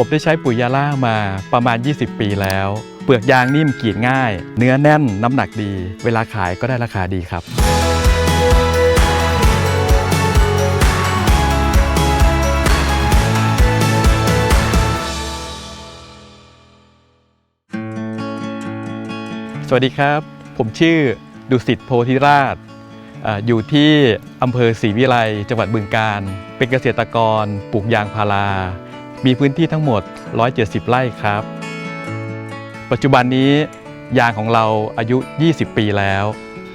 ผมได้ใช้ปุ๋ยยาล่ามาประมาณ 20 ปีแล้ว เปลือกยางนิ่มกรีดง่าย เนื้อแน่นน้ำหนักดี เวลาขายก็ได้ราคาดีครับ สวัสดีครับ ผมชื่อดุสิตโพธิราชอ่าอยู่ที่อำเภอศรีวิไลจังหวัดบึงกาฬเป็นเกษตรกรปลูกยางพารา มีพื้นที่ทั้งหมด 170 ไร่ครับ ปัจจุบันนี้ยางของเราอายุ 20 ปีแล้ว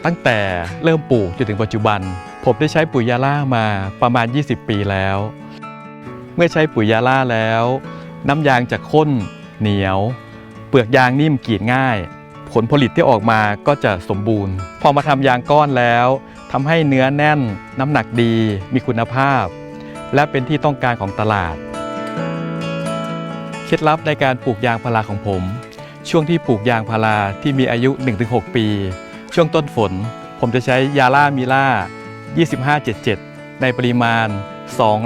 ตั้งแต่เริ่มปลูกจนถึงปัจจุบัน ผมได้ใช้ปุ๋ยยาล่ามาประมาณ 20 ปีแล้ว เมื่อใช้ปุ๋ยยาล่าแล้ว น้ำยางจะข้นเหนียว เปลือกยางนิ่มกรีดง่าย ผลผลิตที่ออกมาก็จะสมบูรณ์ พอมาทำยางก้อนแล้วทำให้เนื้อแน่น น้ำหนักดี มีคุณภาพ และเป็นที่ต้องการของตลาด เคล็ดลับในการปลูกยางพาราของผม ช่วงที่ปลูกยางพาราที่มีอายุ 1-6 ปี ช่วงต้นฝน ผมจะใช้ยาล่ามิล่า 2577 ในปริมาณ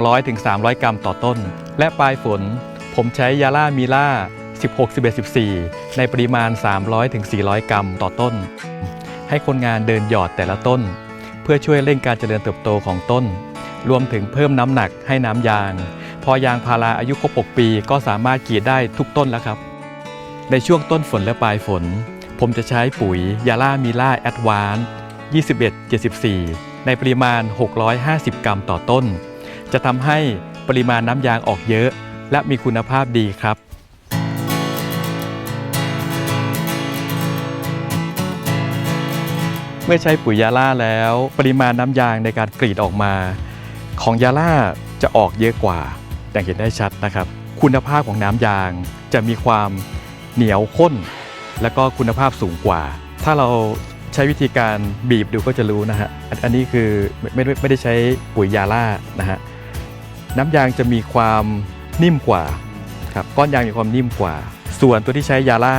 200-300 กรัมต่อต้น และปลายฝน ผมใช้ยาล่ามิล่า 16 11 14 ในปริมาณ 300-400 กรัมต่อต้น ให้คนงานเดินหยอดแต่ละต้น เพื่อช่วยเร่งการเจริญเติบโตของต้น รวมถึงเพิ่มน้ำหนักให้น้ำยาง อยางพาราอายุครบ 6 ปี ก็สามารถกรีดได้ทุกต้นแล้วครับ ในช่วงต้นฝนและปลายฝน ผมจะใช้ปุ๋ยยาล่ามิล่าแอดวาน21 74 ในปริมาณ 650 กรัมต่อต้น จะทำให้ปริมาณน้ำยางออกเยอะ และมีคุณภาพดีครับเมื่อใช้ปุ๋ยยาล่าแล้ว ปริมาณน้ำยางในการกรีดออกมา ของยาล่าจะออกเยอะกว่า อย่างเห็นได้ชัดนะครับ คุณภาพของน้ำยางจะมีความเหนียวข้น แล้วก็คุณภาพสูงกว่า ถ้าเราใช้วิธีการบีบดูก็จะรู้นะฮะอันนี้คือไม่ไม่ไม่ได้ใช้ปุ๋ยยาล่านะฮะน้ำยางจะมีความนิ่มกว่าครับก้อนยางมีความนิ่มกว่า ส่วนตัวที่ใช้ยาล่า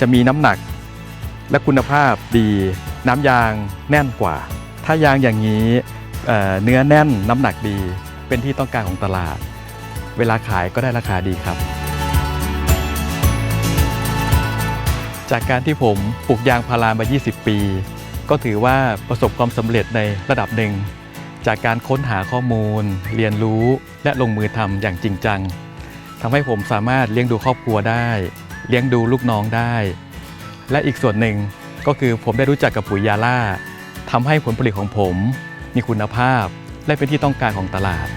จะมีน้ำหนัก และคุณภาพดีน้ำยางแน่นกว่า ถ้ายางอย่างนี้เเนื้อแน่นน้ำหนักดี เป็นที่ต้องการของตลาด เวลาขายก็ได้ราคาดีครับ จากการที่ผมปลูกยางพารามา 20 ปี ก็ถือว่าประสบความสำเร็จในระดับหนึ่ง จากการค้นหาข้อมูล เรียนรู้และลงมือทำอย่างจริงจังทำให้ผมสามารถเลี้ยงดูครอบครัวได้ เลี้ยงดูลูกน้องได้ และอีกส่วนหนึ่งก็คือผมได้รู้จักกับปุ๋ยยาล่าทำให้ผลผลิตของผมมีคุณภาพ และเป็นที่ต้องการของตลาด